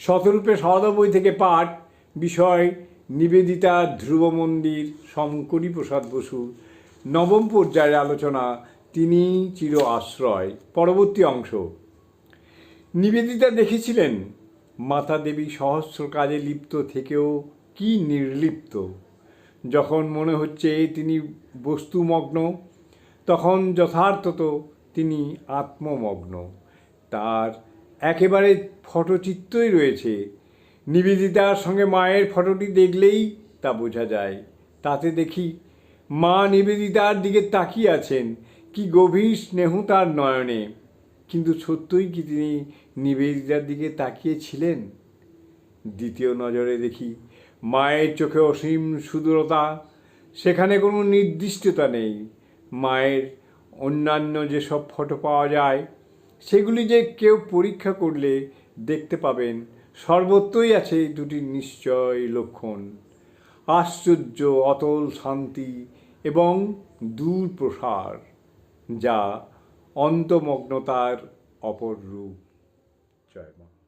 শতরূপে সহদা বই থেকে পাঠ, বিষয়, নিবেদিতা ধ্রুব মন্দির শঙ্করী প্রসাদ বসু, নবম পর্যায়ের আলোচনা, তিনি চির আশ্রয়। পরবর্তী অংশ। নিবেদিতা দেখেছিলেন, মাতা দেবী সহস্র কাজে লিপ্ত থেকেও কি নির্লিপ্ত। যখন মনে হচ্ছে তিনি বস্তুমগ্ন, তখন যথার্থত তিনি আত্মমগ্ন। তার একেবারে ফটোচিত্রই রয়েছে। নিবেদিতার সঙ্গে মায়ের ফটোটি দেখলেই তা বোঝা যায়। তাতে দেখি মা নিবেদিতার দিকে তাকিয়ে আছেন। কি গভীর স্নেহ তার নয়নে। কিন্তু সত্যই কি তিনি নিবেদিতার দিকে তাকিয়েছিলেন? দ্বিতীয় নজরে দেখি মায়ের চোখে অসীম সুদূরতা। সেখানে কোনো নির্দিষ্টতা নেই। মায়ের অন্যান্য যেসব ফটো পাওয়া যায় সেগুলি যে কেউ পরীক্ষা করলে দেখতে পাবেন, সর্বত্রই আছে দুটি নিশ্চয় লক্ষণ। আশ্চর্য, অতল শান্তি এবং দূর প্রসার যা অন্তমগ্নতার অপর রূপ জয় মা।